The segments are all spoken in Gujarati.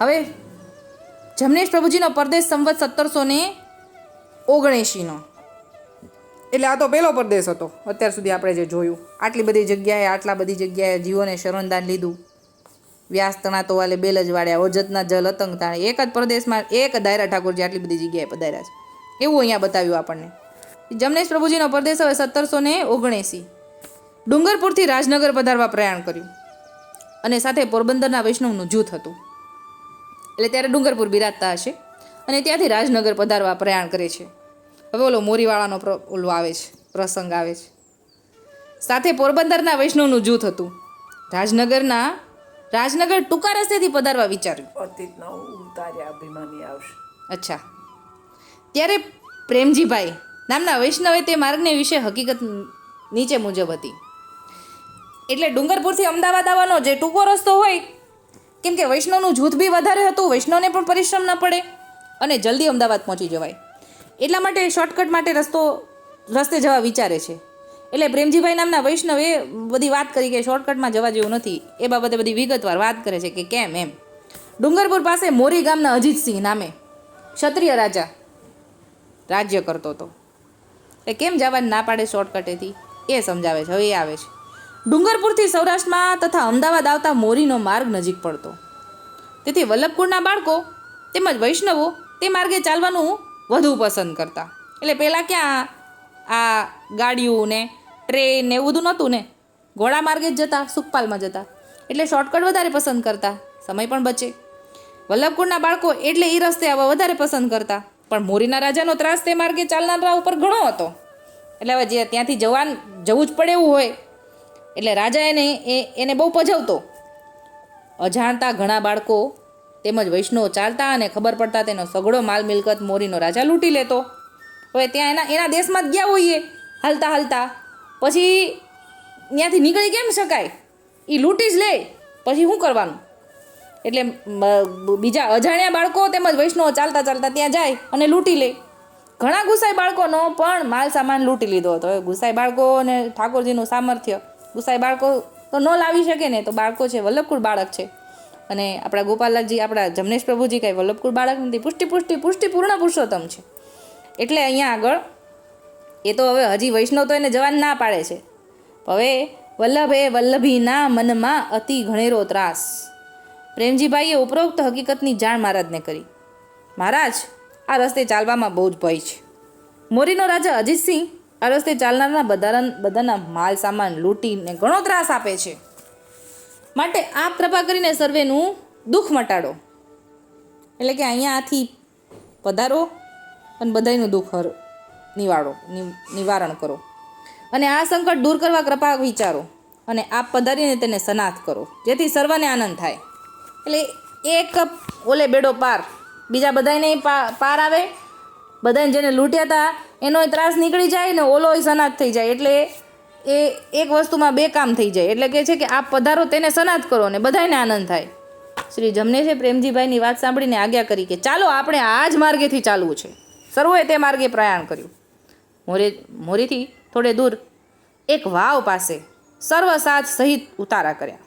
હવે જમનેશ પ્રભુજીનો પરદેશ સંવત સત્તરસો ને ઓગણએંશીનો. એટલે આ તો પહેલો પરદેશ હતો. અત્યાર સુધી આપણે જે જોયું, આટલી બધી જગ્યાએ, આટલા બધી જગ્યાએ જીવોને શરણદાન લીધું. વ્યાસ તણા તો વાલે બેલ જ વાળ્યા, ઓજતના જલ અતંગ તાણે. એક જ પ્રદેશમાં એક દાયરા ઠાકોરજી આટલી બધી જગ્યાએ પધાર્યા છે. એવું અહીંયા બતાવ્યું આપણને. જમનેશ પ્રભુજીનો પરદેશ હવે સત્તરસો ને ઓગણએંસી ડુંગરપુરથી રાજનગર પધારવા પ્રયાણ કર્યું. અને સાથે પોરબંદરના વૈષ્ણવનું જૂથ હતું. એટલે ત્યારે ડુંગરપુર બિરાજતા હશે. અને ત્યાંથી રાજનગર પધારવા પ્રયાણ કરે છે. હવે ઓલો મોરીવાળાનો ઓલો આવે છે પ્રસંગ આવે છે. સાથે પોરબંદરના વૈષ્ણવનું જૂથ હતું. રાજનગરના રાજનગર ટૂંકા રસ્તેથી પધારવા વિચાર્યું. અભિમાની આવશે. અચ્છા. ત્યારે પ્રેમજીભાઈ નામના વૈષ્ણવે તે માર્ગને વિશે હકીકત નીચે મુજબ હતી. એટલે ડુંગરપુરથી અમદાવાદ આવવાનો જે ટૂંકો રસ્તો હોય કેમ કે વૈષ્ણવનું જૂથ બી વધારે હતું, વૈષ્ણવને પણ પરિશ્રમ ન પડે અને જલ્દી અમદાવાદ પહોંચી જવાય. એટલા માટે શોર્ટકટ માટે રસ્તો, રસ્તે જવા વિચારે છે. એટલે પ્રેમજીભાઈ નામના વૈષ્ણવે બધી વાત કરી કે શોર્ટકટમાં જવા જેવું નથી. એ બાબતે બધી વિગતવાર વાત કરે છે કે કેમ એમ. ડુંગરપુર પાસે મોરી ગામના અજીતસિંહ નામે ક્ષત્રિય રાજા રાજ્ય કરતો હતો. એ કેમ જવાની ના પાડે શોર્ટકટેથી એ સમજાવે છે, હવે એ આવે છે. ડુંગરપુરથી સૌરાષ્ટ્રમાં તથા અમદાવાદ આવતા મોરીનો માર્ગ નજીક પડતો. તેથી વલ્લભકુળના બાળકો તેમજ વૈષ્ણવો તે માર્ગે ચાલવાનું વધુ પસંદ કરતા. એટલે પહેલાં ક્યાં આ ગાડીઓ ને ટ્રેન ને એવું બધું નહોતું ને, ઘોડા માર્ગે જ જતા, સુખપાલમાં જતા. એટલે શોર્ટકટ વધારે પસંદ કરતા, સમય પણ બચે. વલ્લભકુળના બાળકો એટલે એ રસ્તે આવવા વધારે પસંદ કરતા. પણ મોરીના રાજાનો ત્રાસ તે માર્ગે ચાલનારા ઉપર ઘણો હતો. એટલે હવે જે ત્યાંથી જવાન જવું જ પડે એવું હોય, એટલે રાજા એને એ એને બહુ પજવતો. અજાણતા ઘણા બાળકો તેમજ વૈષ્ણવ ચાલતા અને ખબર પડતા તેનો સગળો માલ મિલકત મોરીનો રાજા લૂંટી લેતો. હવે ત્યાં એના એના દેશમાં જ ગયા હોઈએ, હાલતા હાલતા. પછી ત્યાંથી નીકળી કેમ શકાય? એ લૂંટી જ લે. પછી શું કરવાનું? એટલે બીજા અજાણ્યા બાળકો તેમજ વૈષ્ણવ ચાલતા ચાલતા ત્યાં જાય અને લૂંટી લે. ઘણા ગુસાઈ બાળકોનો પણ માલ સામાન લૂંટી લીધો હતો. ગુસાઈ બાળકો અને ઠાકોરજીનું સામર્થ્ય. ગુસાઈ બાળકો તો ન લાવી શકે ને તો બાળકો છે, વલ્લભકુળ બાળક છે. અને આપણા ગોપાલજી આપણા જમનેશ પ્રભુજી કાંઈ વલ્લભકુળ બાળક નથી, પુષ્ટિ પુષ્ટિ પુષ્ટિપૂર્ણ પુરુષોત્તમ છે. એટલે અહીંયા આગળ એ તો હવે હજી વૈષ્ણવ તો એને જવાન ના પાડે છે. હવે વલ્લભે વલ્લભીના મનમાં અતિ ઘણેરો ત્રાસ. પ્રેમજીભાઈએ ઉપરોક્ત હકીકતની જાણ મહારાજને કરી. મહારાજ, આ રસ્તે ચાલવામાં બહુ જ ભય છે. મોરીનો રાજા અજીતસિંહ આ રસ્તે ચાલનારના બધા બધાના માલ સામાન લૂંટીને ઘણો ત્રાસ આપે છે. માટે આપ કૃપા કરીને સર્વેનું દુઃખ મટાડો. એટલે કે અહીંયાથી પધારો અને બધાયનું દુઃખ હર નિવાળો નિવારણ કરો. અને આ સંકટ દૂર કરવા કૃપા વિચારો. અને આપ પધારીને તેને સનાથ કરો. જેથી સર્વને આનંદ થાય. એટલે એક ઓલે બેડો પાર. બીજા બધાને પાર આવે. બધાને જેને લૂંટ્યા હતા એનોય ત્રાસ નીકળી જાય ને ઓલોય સનાથ થઈ જાય. એટલે એ એક વસ્તુમાં બે કામ થઈ જાય. એટલે કે છે કે આપ પધારો તેને સનાથ કરો ને બધાને આનંદ થાય. શ્રી જમનેશે પ્રેમજીભાઈની વાત સાંભળીને આજ્ઞા કરી કે ચાલો આપણે આ જ માર્ગેથી ચાલવું છે. સર્વોએ તે માર્ગે પ્રયાણ કર્યું. મોરે, મોરીથી થોડે દૂર એક વાવ પાસે સર્વ સાથ સહિત ઉતારા કર્યા.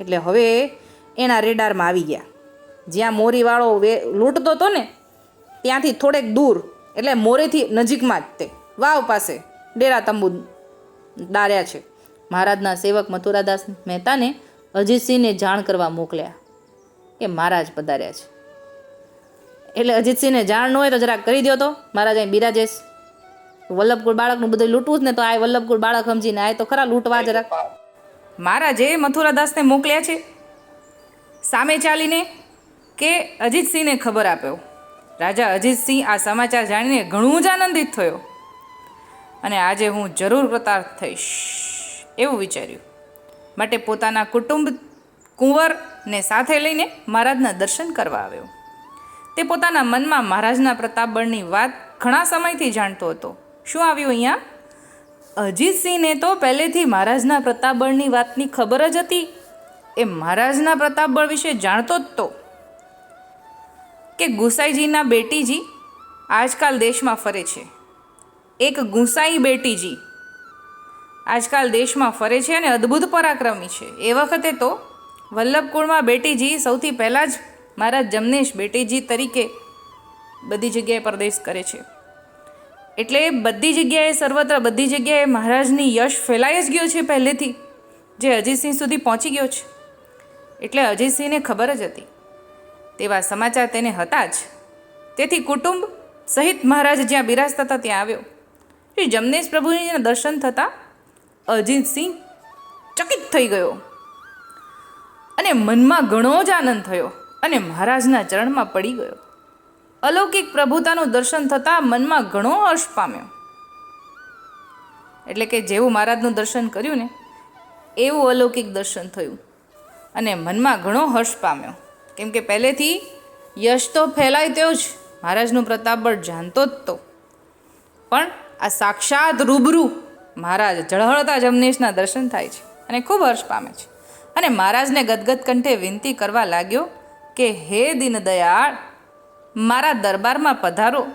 એટલે હવે એના રેડારમાં આવી ગયા. જ્યાં મોરીવાળો વે, લૂંટતો હતો ને ત્યાંથી થોડેક દૂર, એટલે મોરેથી નજીકમાં જ તે. વાવ પાસે ડેરા તંબુ ડાર્યા છે. મહારાજના સેવક મથુરાદાસ મહેતાને અજીતસિંહને જાણ કરવા મોકલ્યા. કે મહારાજ પધાર્યા છે. એટલે અજીતસિંહને જાણ ન હોય તો જરાક કરી દો તો. મહારાજ અહીં બિરાજેશ. વલ્લભકુળ બાળકનું બધું લૂંટવું જ ને તો આ વલ્લભકુળ બાળક સમજીને આ તો ખરા લૂંટવા જરાક મહારાજે મથુરાદાસને મોકલ્યા છે. સામે ચાલીને કે અજીતસિંહને ખબર આપ્યો. રાજા અજીતસિંહ આ સમાચાર જાણીને ઘણું જ આનંદિત થયો. અને આજે હું જરૂર કૃતાર્થ થઈશ, એવું વિચાર્યું. માટે પોતાના કુટુંબ કુંવરને સાથે લઈને મહારાજના દર્શન કરવા આવ્યો. તે પોતાના મનમાં મહારાજના પ્રતાપબળની વાત ઘણા સમયથી જાણતો હતો. શું આવ્યું અહીંયા? અજીતસિંહને તો પહેલેથી મહારાજના પ્રતાપબળની વાતની ખબર જ હતી. એ મહારાજના પ્રતાપબળ વિશે જાણતો જ તો. કે ગુસાઈજીના બેટીજી આજકાલ દેશમાં ફરે છે. એક ગુસાઈ બેટીજી આજકાલ દેશમાં ફરે છે અને અદ્ભુત પરાક્રમી છે. એ વખતે તો વલ્લભકુળમાં બેટીજી સૌથી પહેલાં જ મહારાજ જમનેશ બેટીજી તરીકે બધી જગ્યાએ પરદેશ કરે છે. એટલે બધી જગ્યાએ સર્વત્ર બધી જગ્યાએ મહારાજની યશ ફેલાઈ જ ગયો છે પહેલેથી, જે અજીતસિંહ સુધી પહોંચી ગયો છે. એટલે અજીતસિંહને ખબર જ હતી. તેવા સમાચાર તેને હતા જ. તેથી કુટુંબ સહિત મહારાજ જ્યાં બિરાજતા હતા ત્યાં આવ્યો. શ્રી જમનેશ પ્રભુજીના દર્શન થતાં અજીતસિંહ ચકિત થઈ ગયો અને મનમાં ઘણો જ આનંદ થયો અને મહારાજના ચરણમાં પડી ગયો. અલૌકિક પ્રભુતાનું દર્શન થતાં મનમાં ઘણો હર્ષ પામ્યો. એટલે કે જેવું મહારાજનું દર્શન કર્યું ને, એવું અલૌકિક દર્શન થયું અને મનમાં ઘણો હર્ષ પામ્યો. કેમ કે પહેલેથી યશ તો ફેલાય તેવો જ. મહારાજનું પ્રતાપબળ જાણતો જ તો. પણ આ સાક્ષાત રૂબરૂ મહારાજ જળહળતા જમનેશના દર્શન થાય છે અને ખૂબ હર્ષ પામે છે. અને મહારાજને ગદગદ કંઠે વિનંતી કરવા લાગ્યો કે, હે દીનદયાળ, મારા દરબારમાં પધારો.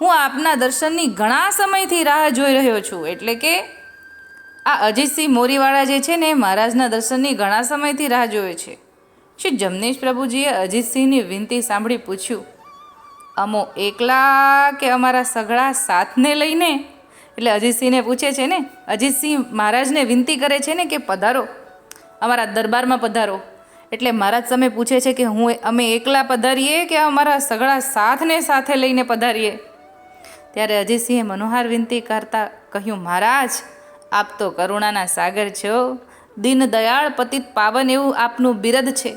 હું આપના દર્શનની ઘણા સમયથી રાહ જોઈ રહ્યો છું. એટલે કે આ અજીતસિંહ મોરીવાળા જે છે ને મહારાજના દર્શનની ઘણા સમયથી રાહ જોવે છે. શ્રી જમનેશ પ્રભુજીએ અજીતસિંહની વિનંતી સાંભળી પૂછ્યું, અમો એકલા કે અમારા સગળા સાથને લઈને? એટલે અજીતસિંહને પૂછે છે ને, અજીતસિંહ મહારાજને વિનંતી કરે છે ને કે પધારો, અમારા દરબારમાં પધારો. એટલે મહારાજ સામે પૂછે છે કે, હું અમે એકલા પધારીએ કે અમારા સગળા સાથને સાથે લઈને પધારીએ? ત્યારે અજીતસિંહે મનોહાર વિનંતી કરતા કહ્યું, મહારાજ, આપ તો કરુણાના સાગર છો. દીન દયાળ પતિત પાવન એવું આપનું બિરદ છે.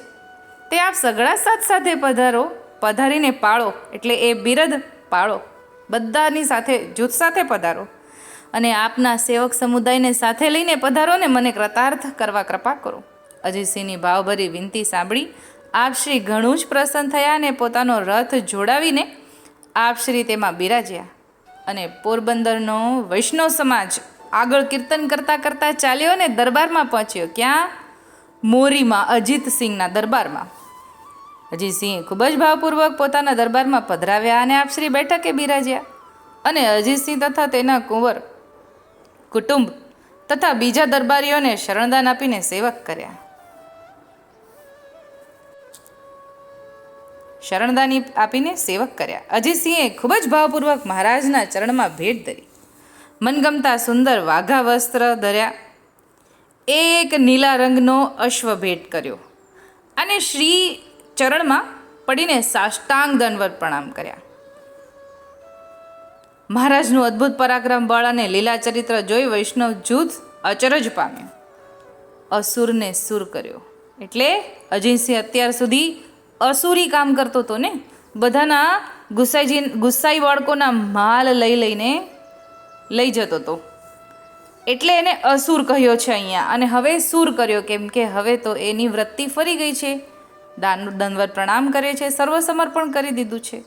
તે આપ સગળા સાથ સાથે પધારો, પધારીને પાળો, એટલે એ બિરદ પાળો. બધાની સાથે, જૂથ સાથે પધારો. અને આપના સેવક સમુદાયને સાથે લઈને પધારો ને મને કૃતાર્થ કરવા કૃપા કરો. અજીતસિંહની ભાવભરી વિનંતી સાંભળી આપશ્રી ઘણું જ પ્રસન્ન થયા અને પોતાનો રથ જોડાવીને આપશ્રી તેમાં બિરાજ્યા. અને પોરબંદરનો વૈષ્ણવ સમાજ આગળ કીર્તન કરતાં કરતાં ચાલ્યો અને દરબારમાં પહોંચ્યો. ક્યાં? મોરીમાં અજીતસિંહના દરબારમાં. અજીતસિંહે ખૂબ જ ભાવપૂર્વક પોતાના દરબારમાં પધરાવ્યા અને આપશ્રી બેઠકે બિરાજ્યા. અને અજીતસિંહ તથા તેના કુંવર, કુટુંબ તથા બીજા દરબારીઓને શરણદાન આપીને સેવક કર્યા. શરણદાની આપીને સેવક કર્યા. અજીતસિંહે ખૂબ જ ભાવપૂર્વક મહારાજના ચરણમાં ભેટ ધરી. મનગમતા સુંદર વાઘા વસ્ત્ર ધર્યા. એક નીલા રંગનો અશ્વ ભેટ કર્યો અને શ્રી ચરણમાં પડીને સાષ્ટાંગ દંડવત પ્રણામ કર્યા. મહારાજનું અદ્ભુત પરાક્રમ બળ અને લીલા ચરિત્ર જોઈ વૈષ્ણવ જૂથ અચરજ પામ્યું. અસુરને સુર કર્યો. એટલે અજયસિંહ અત્યાર સુધી અસુરી કામ કરતો હતો ને? બધાના ગુસ્સાઈજી ગુસ્સાઈ બાળકોના માલ લઈ લઈને લઈ જતો હતો એટલે એને અસુર કહ્યો છે અહીંયા. અને હવે સુર કર્યો કેમ કે હવે તો એની વૃત્તિ ફરી ગઈ છે. દાન દનવર પ્રણામ કરે છે, સર્વસમર્પણ કરી દીધું છે.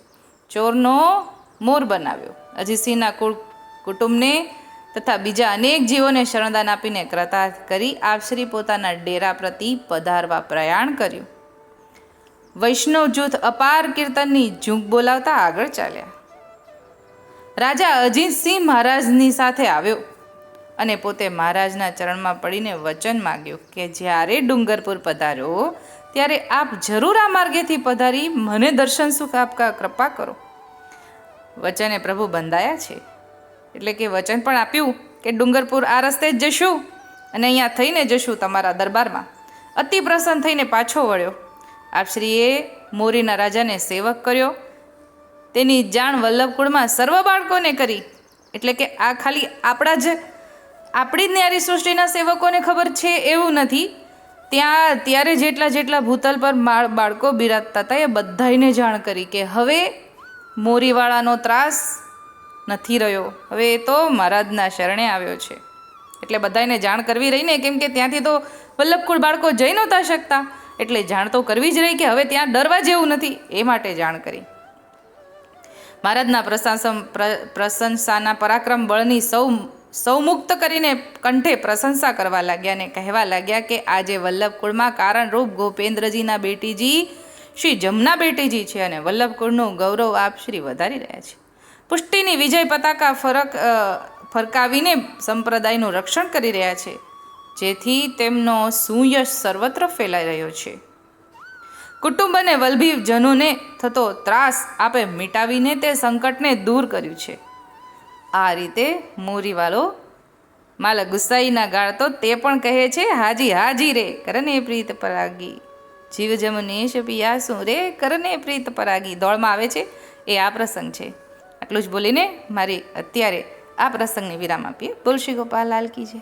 ચોરનો મોર બનાવ્યો. અજીસિંહના કુળ કુટુંબને તથા બીજા અનેક જીવોને શરણદાન આપીને કૃતાર્થ કરી આપશ્રી પોતાના ડેરા પ્રતિ પધારવા પ્રયાણ કર્યું. વૈષ્ણવ જૂથ અપાર કીર્તનની ઝૂંક બોલાવતા આગળ ચાલ્યા. રાજા અજીતસિંહ મહારાજની સાથે આવ્યો અને પોતે મહારાજના ચરણમાં પડીને વચન માગ્યું કે જ્યારે ડુંગરપુર પધાર્યો, ત્યારે આપ જરૂર આ માર્ગેથી પધારી મને દર્શન સુખ આપકા કૃપા કરો. વચને પ્રભુ બંધાયા છે. એટલે કે વચન પણ આપ્યું કે ડુંગરપુર આ રસ્તે જ જશું અને અહીંયા થઈને જશું તમારા દરબારમાં. અતિ પ્રસન્ન થઈને પાછો વળ્યો. આપશ્રીએ મોરીના રાજાને સેવક કર્યો તેની જાણ વલ્લભકુળમાં સર્વ બાળકોને કરી. એટલે કે આ ખાલી આપણા જ, આપણી જ ન્યારી સૃષ્ટિના સેવકોને ખબર છે એવું નથી. ત્યાં, ત્યારે જેટલા જેટલા ભૂતલ પર બાળકો બિરાજતા હતા એ બધાને જાણ કરી કે હવે મોરીવાળાનો ત્રાસ નથી રહ્યો. હવે એ તો મહારાજના શરણે આવ્યો છે. એટલે બધાને જાણ કરવી રહીને, કેમ કે ત્યાંથી તો વલ્લભકુળ બાળકો જઈ નહોતા શકતા. એટલે જાણ તો કરવી જ રહી કે હવે ત્યાં ડરવા જેવું નથી. એ માટે જાણ કરી. મહારાજના પ્રશંસમ પ્ર- પ્રશંસાના પરાક્રમ બળની સૌ સૌ મુક્ત કરીને કંઠે પ્રશંસા કરવા લાગ્યા અને કહેવા લાગ્યા કે આજે વલ્લભકુળમાં કારણરૂપ ગોપેન્દ્રજીના બેટીજી શ્રી જમના બેટીજી છે અને વલ્લભકુળનું ગૌરવ આપ શ્રી વધારી રહ્યા છે. પુષ્ટિની વિજય પતાકા ફરક ફરકાવીને સંપ્રદાયનું રક્ષણ કરી રહ્યા છે. જેથી તેમનો સુયશ સર્વત્ર ફેલાઈ રહ્યો છે. કુટુંબ અને વલ્ભીજનોને થતો ત્રાસ આપે મિટાવીને તે સંકટને દૂર કર્યું છે. આ રીતે મોરીવાલો માલા ગુસ્સાઈના ગાળ તો તે પણ કહે છે, હાજી હાજી રે, કરને પ્રીત પરાગી. જીવ જમનેશ પિયાસુ રે, કરને પ્રીત પરાગી. દોડમાં આવે છે, એ આ પ્રસંગ છે. આટલું જ બોલીને મારી અત્યારે આ પ્રસંગને વિરામ આપીએ. તુલસી ગોપાલ લાલ કી જય